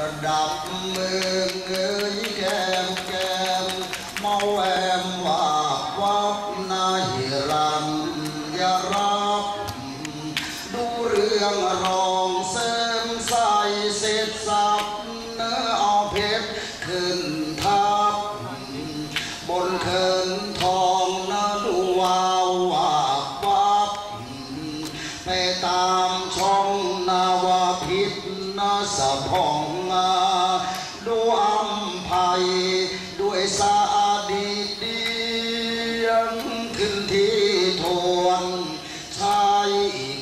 ระดับมือเอ้ยแก้มแก้มเมาแอมว่าวับนายรันยารับดูเรื่องรองเสริมใส่เสร็จสับเนื้อเอาเพชรขึ้นทับบนเคินทอง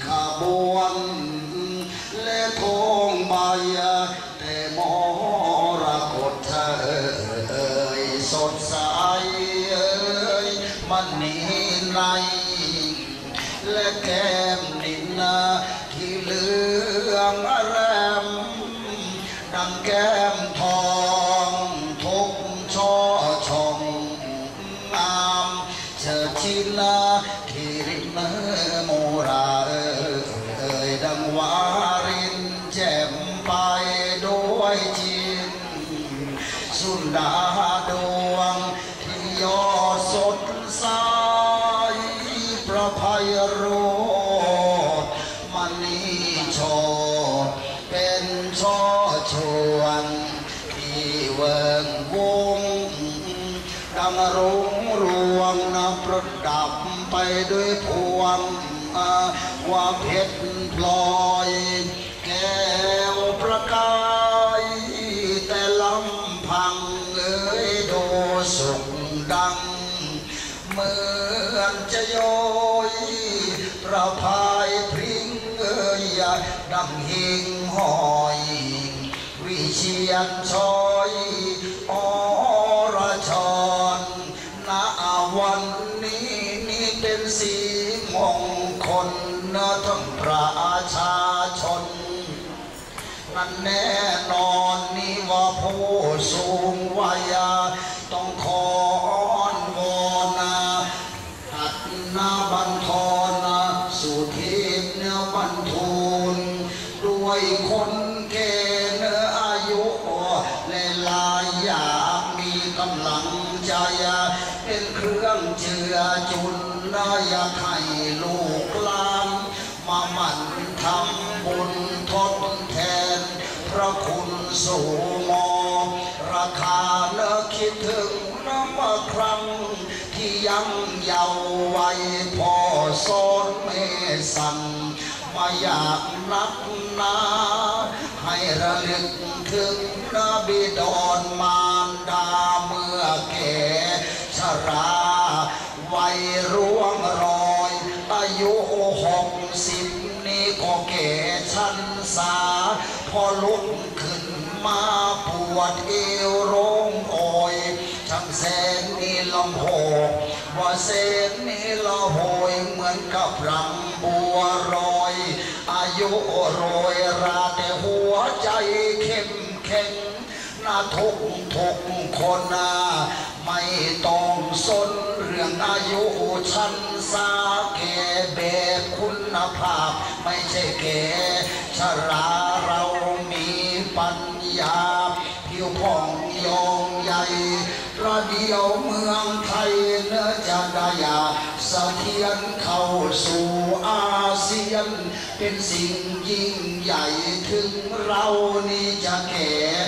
ขบวนและทองใบแต่มรกตเธอเอ่ยสดใสเอ่ยมันนี่ในและแก้มนินที่เหลืองอารมดังแก้มทอง ดาดวงที่ยอดสดใสประภัยโรดมันนี่โชเป็นช่อชวน ที่เวิงวงดังรุงรวงนะประดับไปด้วยพวงอ่าว่าเพชรพลอย เหมือนจะโยยประพายพริ้งเอ้ยดังหิงหอย วิเชียนชอยอรชรณวันนี้นี่เป็นสีมงคลนะทั้งประชาชน นั่นแน่นอนนี่ว่าผู้สูงวัย ใจเป็นเครื่องเจือจุนนะอยากให้ลูกลานมาหมั่นทำบุญทดแทน พระคุณสู่มอราคาเลิกคิดถึงน้ำครั้ง ที่ยังเยาว์วัยพ่อสอนเมสันมาอยากนักนาให้ระลึกถึงนบิดอนมา ชรา วัยร่วงรอย อายุหกสิบนี่ก็แก่ชันสา พอลุกขึ้นมาปวดเอวโรงโอยช่างแสนนี่ลำโหกว่าเสนนี่ละโหยเหมือนกับรำบัวรอย อายุโรยราแต่หัวใจเข้มแข็ง นาทุกทุกคนนะไม่ต้องสนเรื่องอายุชั้นสาเกแบคุณภาพ ไม่ใช่แก่ชราเรามีปัญญาผิวผ่องยองใหญ่ประเดียวเมืองไทยเนื้อจะได้ยาสะเทียนเข้าสู่อาเซียน เป็นสิ่งยิ่งใหญ่ถึงเรานี่จะแก่ก็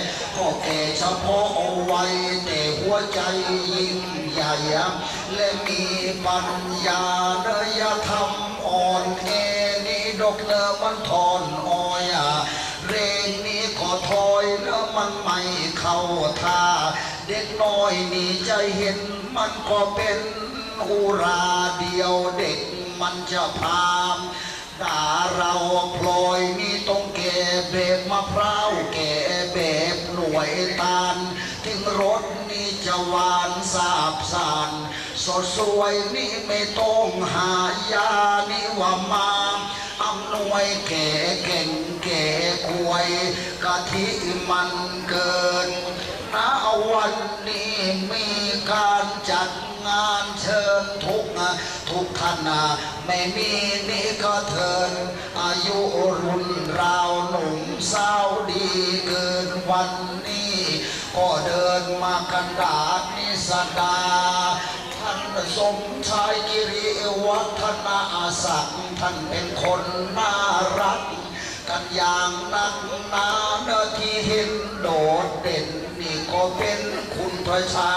แก่เฉพาะเอาไว้แต่หัวใจยิ่งใหญ่ และมีปัญญาเนยธรรมอ่อนแอนี่ดอกเนอมันทอนอ้อยเรงนี้ก็ถอยแล้วมันไม่เข้าท่า เด็กน้อยนี่จะเห็นมันก็เป็นอุราเดียวเด็กมันจะพามด่าเราพลอยนี่ต้องแก่แบบมะพร้าวแก่แบบ วยตาลถึงรถนี่จะหวานสาบสานสดสวยนี่ไม่ต้องหายานี่ว่ามาอำนวยแก่เก่งแก่กวยกะทิมันเกินณวันนี้มีการจัดงานเชิญทุกทุกท่านไม่มีนี่ก็เถินอายุรุ่นราวหนุ่มสสาวดีเกิน วันนี้ ก็เดินมากันดาษนิสดา ท่านสมชายกิริวัฒนาศักดิ์ท่านเป็นคนน่ารัก กันอย่างนักนาเนที่เห็นโดดเด่นนี่ก็เป็นคุณประชา